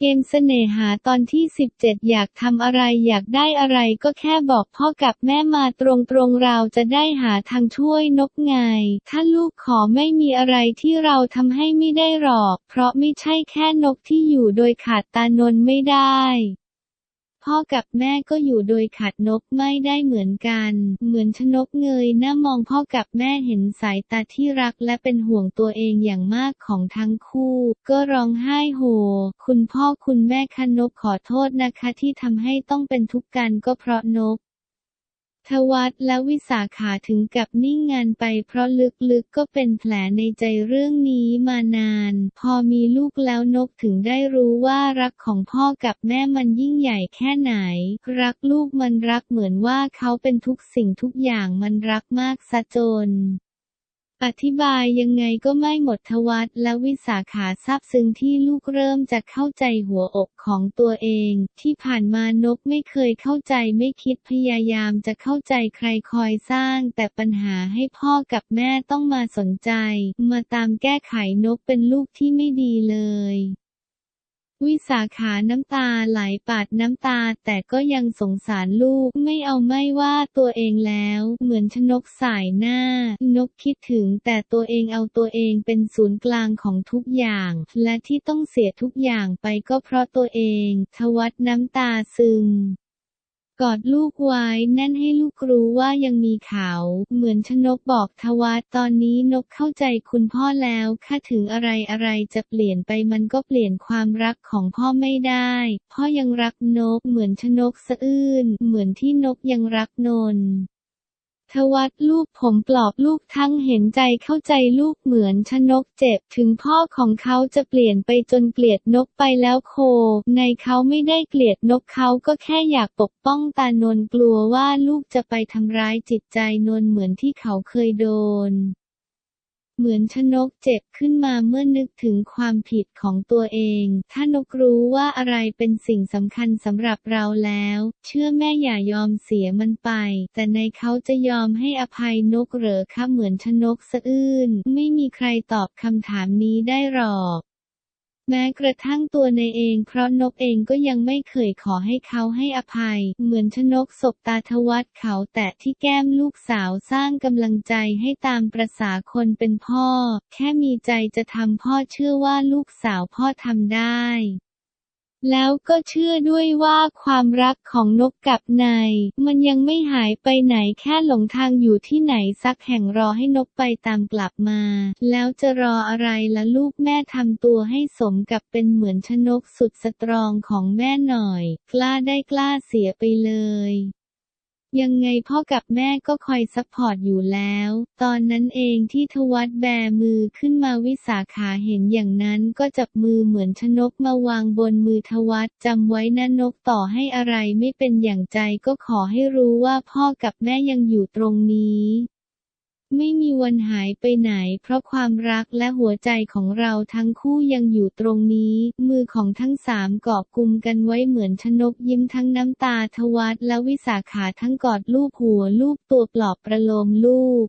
เกมเสน่หาตอนที่ 17 อยากทำอะไรอยากได้อะไรก็แค่บอกพ่อกับแม่มาตรงๆเราจะได้หาทางช่วยนกไง ถ้าลูกขอไม่มีอะไรที่เราทำให้ไม่ได้หรอก เพราะไม่ใช่แค่นกที่อยู่โดยขาดตานนไม่ได้ พ่อกับแม่ก็อยู่โดยขาดนกไม่ได้เหมือนกัน เหมือนชนกเงยหน้ามองพ่อกับแม่เห็นสายตาที่รักและเป็นห่วงตัวเองอย่างมากของทั้งคู่ ก็ร้องไห้โฮคุณพ่อคุณแม่คะนกขอโทษนะคะที่ทำให้ต้องเป็นทุกข์กันก็เพราะนก ทวัตและวิสาขาถึงกับนิ่งงานไปเพราะลึกๆก็เป็นแผลในใจเรื่องนี้มานาน พอมีลูกแล้วนกถึงได้รู้ว่ารักของพ่อกับแม่มันยิ่งใหญ่แค่ไหน รักลูกมันรักเหมือนว่าเขาเป็นทุกสิ่งทุกอย่างมันรักมากซะจน อธิบายยังไงก็ไม่หมดทวัตและวิสาขาซาบซึ้งที่ลูกเริ่มจะเข้าใจหัวอกของตัวเอง ที่ผ่านมานกไม่เคยเข้าใจไม่คิดพยายามจะเข้าใจใครคอยสร้าง แต่ปัญหาให้พ่อกับแม่ต้องมาสนใจ มาตามแก้ไขนกเป็นลูกที่ไม่ดีเลย วิสาขาน้ำตาไหลปาดน้ำตา แต่ก็ยังสงสารลูกไม่เอาไม่ว่าตัวเองแล้ว เหมือนชนกสายหน้า นกคิดถึงแต่ตัวเองเอาตัวเองเป็นศูนย์กลางของทุกอย่าง และที่ต้องเสียทุกอย่างไปก็เพราะตัวเอง ทวัดน้ำตาซึม กอดลูกไว้แน่นให้ลูกรู้ว่ายังมีเขา เหมือนชนกบอกทวัตตอนนี้นกเข้าใจคุณพ่อแล้วค่าถึงอะไรอะไรจะเปลี่ยนไปมันก็เปลี่ยนความรักของพ่อไม่ได้ พ่อยังรักนกเหมือนชนกสะอื้นเหมือนที่นกยังรักนน ทวัตลูกผมปลอบลูกทั้งเห็นใจเข้าใจลูกเหมือนชนกเจ็บ ถึงพ่อของเขาจะเปลี่ยนไปจนเกลียดนกไปแล้วโค ในเขาไม่ได้เกลียดนกเขาก็แค่อยากปกป้องตานนกลัวว่าลูกจะไปทำร้ายจิตใจนนเหมือนที่เขาเคยโดน เหมือนชนกเจ็บขึ้นมาเมื่อนึกถึงความผิดของตัวเอง ถ้านกรู้ว่าอะไรเป็นสิ่งสำคัญสำหรับเราแล้ว เชื่อแม่อย่ายอมเสียมันไป แต่ในเขาจะยอมให้อภัยนกเหรอคะเหมือนชนกสะอื้น ไม่มีใครตอบคำถามนี้ได้หรอก แม้กระทั่งตัวในเองเพราะนกเองก็ยังไม่เคยขอให้เขาให้อภัย เหมือนชนกศบตาทวัดเขาแตะที่แก้มลูกสาวสร้างกำลังใจให้ตามประษาคนเป็นพ่อ แค่มีใจจะทำพ่อเชื่อว่าลูกสาวพ่อทำได้ แล้วก็เชื่อด้วยว่าความรักของนกกับนายมันยังไม่หายไปไหนแค่หลงทางอยู่ที่ไหนสักแห่งรอให้นกไปตามกลับมา แล้วจะรออะไรละลูกแม่ทำตัวให้สมกับเป็นเหมือนชนกสุดสตรองของแม่หน่อย กล้าได้กล้าเสียไปเลย ยังไงพ่อกับแม่ก็คอยซัพพอร์ตอยู่แล้ว ตอนนั้นเองที่ทวัดแบมือขึ้นมาวิสาขาเห็นอย่างนั้นก็จับมือเหมือนชนกมาวางบนมือทวัดจำไว้นะนกต่อให้อะไรไม่เป็นอย่างใจก็ขอให้รู้ว่าพ่อกับแม่ยังอยู่ตรงนี้ ไม่มีวันหายไปไหน เพราะความรักและหัวใจของเราทั้งคู่ยังอยู่ตรงนี้ มือของทั้งสามกอบกุมกันไว้เหมือนชนกยิ้มทั้งน้ำตาทวัดและวิสาขาทั้งกอดลูกหัวลูกตัวปลอบประโลมลูก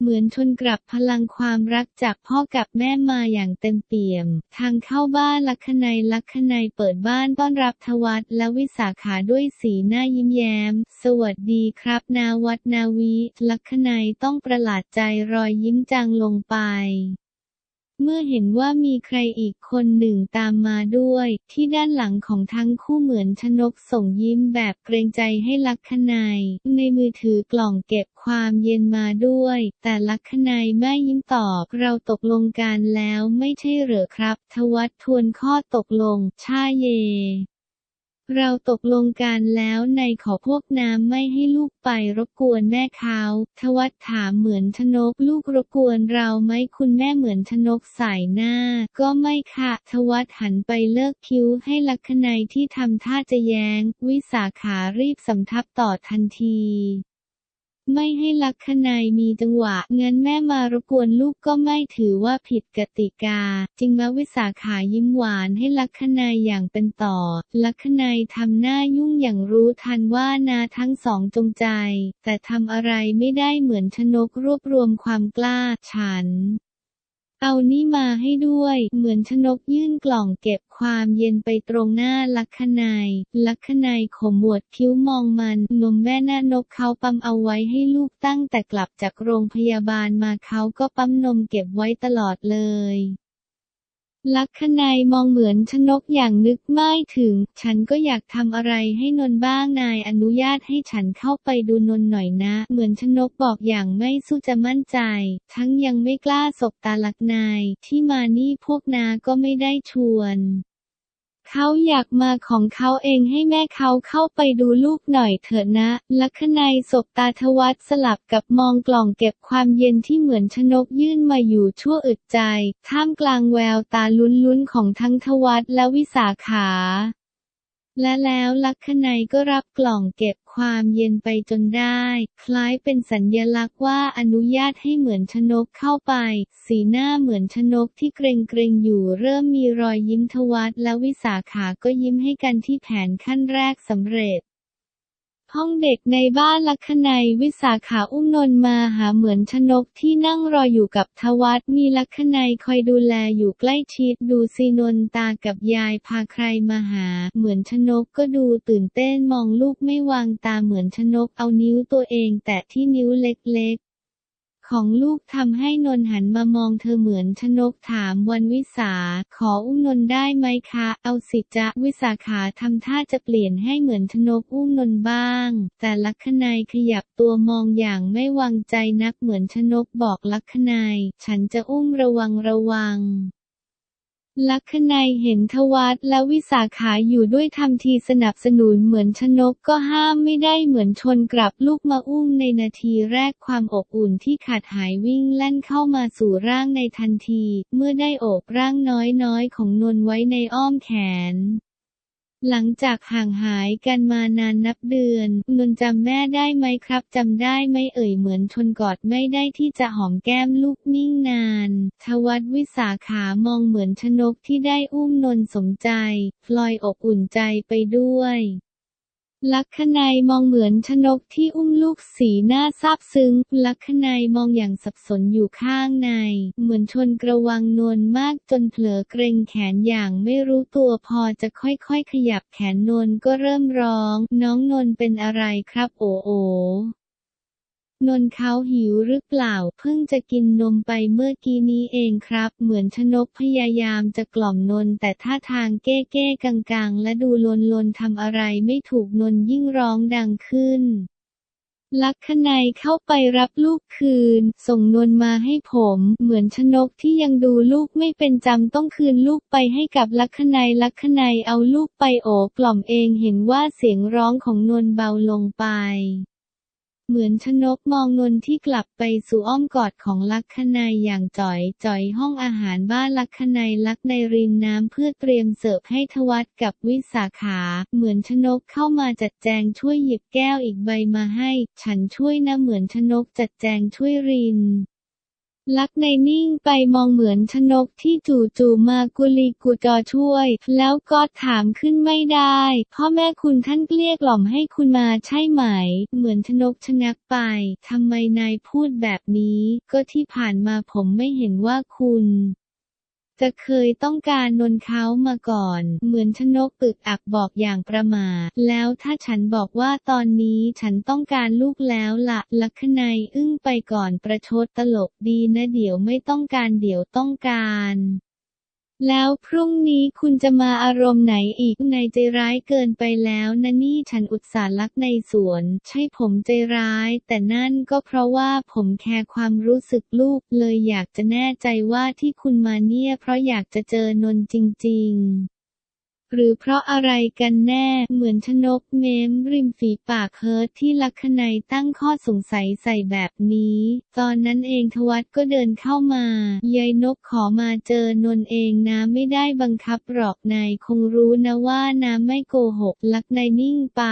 เหมือนชนกลับพลังความรักจากพ่อกับแม่มาอย่างเต็มเปี่ยม ทางเข้าบ้านลักขณัยลักขณัยเปิดบ้านต้อนรับทวัดและวิสาขาด้วยสีหน้ายิ้มแย้ม สวัสดีครับ นาวัดนาวิ ลักขณัยต้องประหลาดใจรอยยิ้มจางลงไป เมื่อเห็นว่ามีใครอีกคนหนึ่งตามมาด้วย ที่ด้านหลังของทั้งคู่เหมือนชนกส่งยิ้มแบบเกรงใจให้ลักขณายในมือถือกล่องเก็บความเย็นมาด้วย แต่ลักขณายไม่ยิ้มตอบเราตกลงกันแล้วไม่ใช่เหรอครับ ทวัดทวนข้อตกลง ช่เย เราตกลงกันแล้วในขอพวกน้ำไม่ให้ลูกไปรบกวนแม่เขาทวัดถามเหมือนชนกลูกรบกวนเราไหมคุณแม่เหมือนชนกสายหน้า ก็ไม่ค่ะ ทวัดหันไปเลิกคิ้วให้ลักขณัยที่ทำท่าจะแย้ง วิสาขารีบสำทับต่อทันที ไม่ให้ลักขณายมีจังหวะ งั้นแม่มารบกวนลูกก็ไม่ถือว่าผิดกติกา จึงมาวิสาขายิ้มหวานให้ลักขณายอย่างเป็นต่อ ลักขณายทำหน้ายุ่งอย่างรู้ทันว่านาทั้งสองจงใจ แต่ทำอะไรไม่ได้เหมือนชนกรวบรวมความกล้าฉัน เอานี่มาให้ด้วย เหมือนชนกยื่นกล่องเก็บความเย็นไปตรงหน้าลักขณายลักขณายขมวดคิ้วมองมัน นมแม่หน้านกเขาปั๊มเอาไว้ให้ลูกตั้งแต่กลับจากโรงพยาบาลมาเขาก็ปั๊มนมเก็บไว้ตลอดเลย ลักขณายมองเหมือนชนกอย่างนึกไม่ถึง ฉันก็อยากทำอะไรให้นนบ้างนายอนุญาตให้ฉันเข้าไปดูนนหน่อยนะ เหมือนชนกบอกอย่างไม่สู้จะมั่นใจ ทั้งยังไม่กล้าสบตาลักนาย ที่มานี่พวกนาก็ไม่ได้ชวน เขาอยากมาของเขาเองให้แม่เขาเข้าไปดูลูกหน่อยเถอะนะ ลักขณายศบตาทวัตสลับกับมองกล่องเก็บความเย็นที่เหมือนชนกยื่นมาอยู่ชั่วอึดใจ ท่ามกลางแววตาลุ้นๆของทั้งทวัตและวิสาขาและแล้วลักขณายก็รับกล่องเก็บ ความเย็นไปจนได้ คล้ายเป็นสัญญลักษณ์ว่าอนุญาตให้เหมือนชนกเข้าไป สีหน้าเหมือนชนกที่เกรงเกรงอยู่เริ่มมีรอยยิ้มทวัดและวิสาขาก็ยิ้มให้กันที่แผนขั้นแรกสำเร็จ ห้องเด็กในบ้านลักขณัยวิสาขาอุ้มนนมาหาเหมือนชนกที่นั่งรออยู่กับทวัตมีลักขณัยคอยดูแลอยู่ใกล้ชิดดูซีนนตากับยายพาใครมาหา เหมือนชนกก็ดูตื่นเต้นมองลูกไม่วางตาเหมือนชนกเอานิ้วตัวเอง แตะที่นิ้วเล็ก ของลูกทำให้นนหันมามองเธอเหมือนชนกถามวันวิสา ขออุ้มนนได้ไหมคะ เอาสิจะวิสาขาทำท่าจะเปลี่ยนให้เหมือนชนกอุ้มนนบ้าง แต่ลักขณายขยับตัวมองอย่างไม่วางใจนักเหมือนชนกบอกลักขณายฉันจะอุ้มระวังระวัง ลักนายเห็นทวัตและวิสาขาอยู่ด้วยทำทีสนับสนุนเหมือนชนกก็ห้ามไม่ได้เหมือนชนกลับลูกมาอุ้มในนาทีแรกความอบอุ่นที่ขาดหายวิ่งแล่นเข้ามาสู่ร่างในทันที เมื่อได้โอบร่างน้อยๆ ของนนไว้ในอ้อมแขน หลังจากห่างหายกันมานานนับเดือนนนจำแม่ได้ไหมครับจำได้ไหมเอ่ยเหมือนทนกอดไม่ได้ที่จะหอมแก้มลูกนิ่งนาน ทวัดวิสาขามองเหมือนชนกที่ได้อุ้มนนสมใจ พลอยอบอุ่นใจไปด้วย ลักขณัยมองเหมือนชนกที่อุ้มลูกสีหน้าซาบซึ้ง ลักขณัยมองอย่างสับสนอยู่ข้างใน เหมือนชนกระวังนวลมากจนเผลอเกรงแขนอย่างไม่รู้ตัวพอจะค่อยๆขยับแขนนวลก็เริ่มร้อง น้องนวลเป็นอะไรครับโอโอ นนเขาหิวหรือเปล่า เพิ่งจะกินนมไปเมื่อกี้นี้เองครับ เหมือนชนกพยายามจะกล่อมนนแต่ท่าทางเก้เก้กังๆ และดูลนลนทำอะไรไม่ถูกนนยิ่งร้องดังขึ้น ลักขณัยเข้าไปรับลูกคืน ส่งนนมาให้ผม เหมือนชนกที่ยังดูลูกไม่เป็นจำต้องคืนลูกไปให้กับลักขณัยลักขณัยเอาลูกไปโอบกล่อมเองเห็นว่าเสียงร้องของนนเบาลงไป เหมือนชนกมองนนที่กลับไปสู่อ้อมกอดของลักขณายอย่างจ่อยจ่อยห้องอาหารบ้านลักขณายลักในริมน้ำเพื่อเตรียมเสิร์ฟให้ทวัตกับวิสาขา เหมือนชนกเข้ามาจัดแจงช่วยหยิบแก้วอีกใบมาให้ ฉันช่วยนะเหมือนชนกจัดแจงช่วยริน ลักในนิ่งไปมองเหมือนชนกที่จู่ๆมากุลีกุจอช่วย แล้วก็ถามขึ้นไม่ได้ พ่อแม่คุณท่านเกลี้ยกล่อมให้คุณมาใช่ไหม เหมือนชนกชะงักไปทำไมนายพูดแบบนี้ ก็ที่ผ่านมาผมไม่เห็นว่าคุณ จะเคยต้องการนนเขามาก่อน เหมือนชนกปึกอักบอกอย่างประมาทแล้วถ้าฉันบอกว่าตอนนี้ฉันต้องการลูกแล้วละลักนายอึ้งไปก่อนประชดตลกดีนะเดี๋ยวไม่ต้องการเดี๋ยวต้องการ แล้วพรุ่งนี้คุณจะมาอารมณ์ไหนอีกในใจร้ายเกินไปแล้วนะนี่ฉันอุตส่าห์รักในสวน ใช่ผมใจร้าย แต่นั่นก็เพราะว่าผมแคร์ความรู้สึกลูกเลยอยากจะแน่ใจว่าที่คุณมาเนี่ยเพราะอยากจะเจอนนจริง ๆ หรือเพราะอะไรกันแน่ เหมือนชนกเม้มริมฝีปากเฮิร์ทที่ลักขณยตั้งข้อสงสัยใส่แบบนี้ ตอนนั้นเองทวัตก็เดินเข้ามายายนกขอมาเจอนนเองนะไม่ได้บังคับหรอกนายคงรู้นะว่านะไม่โกหกลักนายนิ่งไป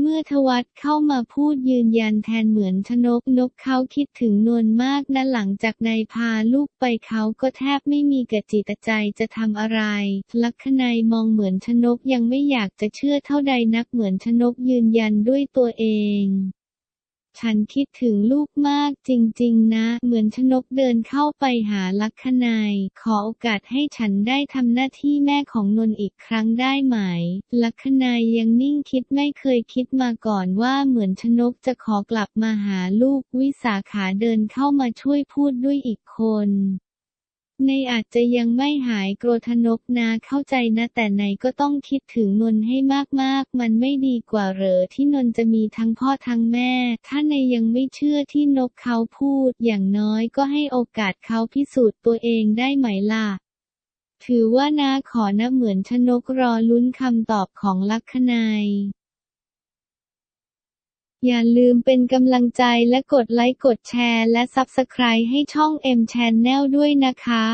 เมื่อทวัตเข้ามาพูดยืนยันแทนเหมือนชนกนกเขาคิดถึงนวลมากนะหลังจากนายพาลูกไปเขาก็แทบไม่มีกระจิตใจจะทำอะไร ลักขณายมองเหมือนชนกยังไม่อยากจะเชื่อเท่าใดนักเหมือนชนกยืนยันด้วยตัวเอง ฉันคิดถึงลูกมากจริงๆนะ เหมือนชนกเดินเข้าไปหาลักขณายขอโอกาสให้ฉันได้ทำหน้าที่แม่ของนนท์อีกครั้งได้ไหม ลักขณายยังนิ่งคิดไม่เคยคิดมาก่อนว่าเหมือนชนกจะขอกลับมาหาลูกวิสาขาเดินเข้ามาช่วยพูดด้วยอีกคน ในอาจจะยังไม่หายโกรธนกนะเข้าใจนะแต่ในก็ต้องคิดถึงนนท์ให้มากๆ มันไม่ดีกว่าเหรอที่นนท์จะมีทั้งพ่อทั้งแม่ ถ้าในยังไม่เชื่อที่นกเขาพูด อย่างน้อยก็ให้โอกาสเขาพิสูจน์ตัวเองได้ไหมล่ะถือว่านาขอนะเหมือนชนกรอลุ้นคำตอบของลักขณาย อย่าลืมเป็นกำลังใจและกดไลค์กดแชร์และซับสไครต์ให้ช่อง M Channel ด้วยนะคะ